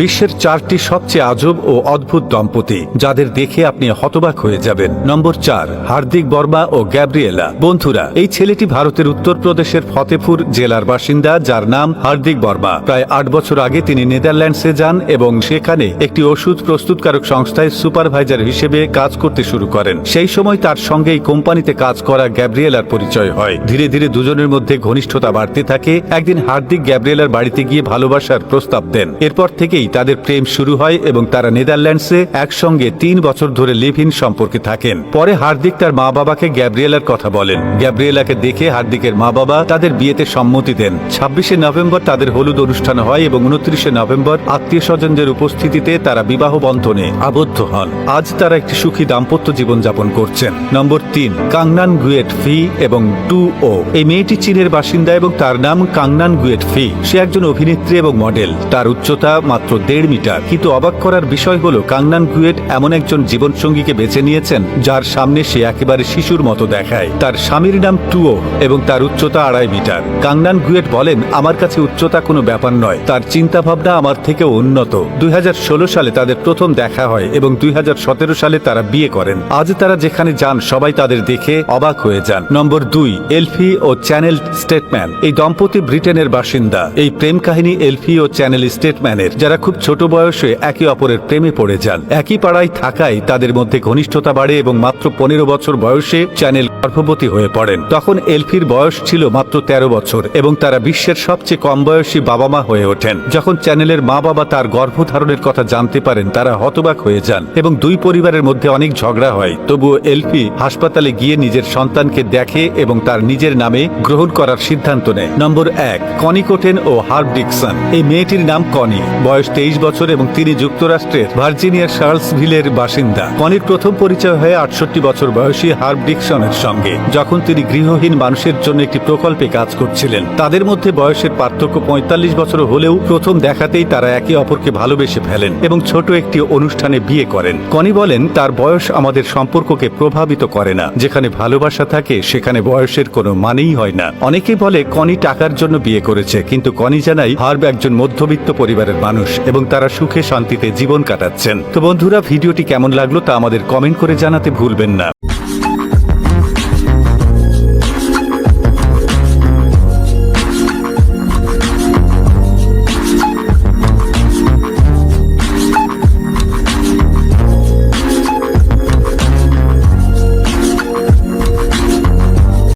বিশ্বের চারটি সবচেয়ে আজব ও অদ্ভুত দম্পতি, যাদের দেখে আপনি হতবাক হয়ে যাবেন। নম্বর চার, হার্দিক বর্মা ও গ্যাব্রিয়েলা। বন্ধুরা, এই ছেলেটি ভারতের উত্তরপ্রদেশের ফতেপুর জেলার বাসিন্দা, যার নাম হার্দিক বর্মা। প্রায় আট বছর আগে তিনি নেদারল্যান্ডসে যান এবং সেখানে একটি ওষুধ প্রস্তুতকারক সংস্থায় সুপারভাইজার হিসেবে কাজ করতে শুরু করেন। সেই সময় তার সঙ্গে এই কোম্পানিতে কাজ করা গ্যাব্রিয়েলার পরিচয় হয়। ধীরে ধীরে দুজনের মধ্যে ঘনিষ্ঠতা বাড়তে থাকে। একদিন হার্দিক গ্যাব্রিয়েলার বাড়িতে গিয়ে ভালোবাসার প্রস্তাব দেন। এরপর থেকেই তাদের প্রেম শুরু হয় এবং তারা নেদারল্যান্ডসে একসঙ্গে তিন বছর ধরে লিভ ইন সম্পর্কে থাকেন। পরে হার্দিক তার মা বাবাকে গ্যাব্রিয়েলার কথা বলেন। গ্যাব্রিয়েলাকে দেখে হার্দিকের মা বাবা তাদের বিয়েতে সম্মতি দেন। ছাব্বিশে নভেম্বর তাদের হলুদ অনুষ্ঠান হয় এবং উনত্রিশে নভেম্বর আত্মীয় স্বজনদের উপস্থিতিতে তারা বিবাহ বন্ধনে আবদ্ধ হন। আজ তারা একটি সুখী দাম্পত্য জীবন যাপন করছেন। নম্বর তিন, কাংনান গুয়েট ফি এবং টু ও। এই মেয়েটি চীনের বাসিন্দা এবং তার নাম কাংনান গুয়েট ফি। সে একজন অভিনেত্রী এবং মডেল। তার উচ্চতা মাত্র দেড় মিটার। কিন্তু অবাক করার বিষয় হলো, কাংনান গুয়েট এমন একজন জীবনসঙ্গীকে বেছে নিয়েছেন, যার সামনে সে একেবারে শিশুর মতো দেখায়। তার স্বামীর নাম টুও এবং তার উচ্চতা আড়াই মিটার। কাংনান গুয়েট বলেন, আমার কাছে উচ্চতা কোনো ব্যাপার নয়। তার চিন্তা ভাবনা আমার থেকে উন্নত। দুই সালে তাদের প্রথম দেখা হয় এবং দুই হাজার সতেরো সালে তারা বিয়ে করেন। আজ তারা যেখানে যান, সবাই তাদের দেখে অবাক হয়ে যান। নম্বর দুই, এলফি ও চ্যানেল স্টেটম্যান। এই দম্পতি ব্রিটেনের বাসিন্দা। এই প্রেম কাহিনী এলফি ও চ্যানেল স্টেটম্যানের। যারা খুব ছোট বয়সে একে অপরের প্রেমে পড়ে যান। একই পাড়ায় থাকায় তাদের মধ্যে ঘনিষ্ঠতা বাড়ে এবং মাত্র পনেরো বছর বয়সে চ্যানেল গর্ভবতী হয়ে পড়েন। তখন এলফির বয়স ছিল মাত্র তেরো বছর এবং তারা বিশ্বের সবচেয়ে কম বয়সী বাবা মা হয়ে ওঠেন। যখন চ্যানেলের মা বাবা তার গর্ভধারণের কথা জানতে পারেন, তারা হতবাক হয়ে যান এবং দুই পরিবারের মধ্যে অনেক ঝগড়া হয়। তবুও এলফি হাসপাতালে গিয়ে নিজের সন্তানকে দেখে এবং তার নিজের নামে গ্রহণ করার সিদ্ধান্ত নেয়। নম্বর এক, কনি কোটেন ও হার্ব ডিকসন। এই মেয়েটির নাম কনি। বয়স তেইশ বছর এবং তিনি যুক্তরাষ্ট্রের ভার্জিনিয়ার শার্লসভিলের বাসিন্দা। কনির প্রথম পরিচয় হয়ে আটষট্টি বছর বয়সী হার্ব ডিকশনের সঙ্গে, যখন তিনি গৃহহীন মানুষের জন্য একটি প্রকল্পে কাজ করছিলেন। তাদের মধ্যে বয়সের পার্থক্য পঁয়তাল্লিশ বছর হলেও প্রথম দেখাতেই তারা একে অপরকে ভালোবেসে ফেলেন এবং ছোট একটি অনুষ্ঠানে বিয়ে করেন। কনি বলেন, তার বয়স আমাদের সম্পর্ককে প্রভাবিত করে না। যেখানে ভালোবাসা থাকে, সেখানে বয়সের কোনো মানেই হয় না। অনেকে বলে, কনি টাকার জন্য বিয়ে করেছে। কিন্তু কনি জানাই হার্ব একজন মধ্যবিত্ত পরিবারের মানুষ এবং তারা সুখে শান্তিতে জীবন কাটাচ্ছেন। তো বন্ধুরা, ভিডিওটি কেমন লাগল তা আমাদের কমেন্ট করে জানাতে ভুলবেন না।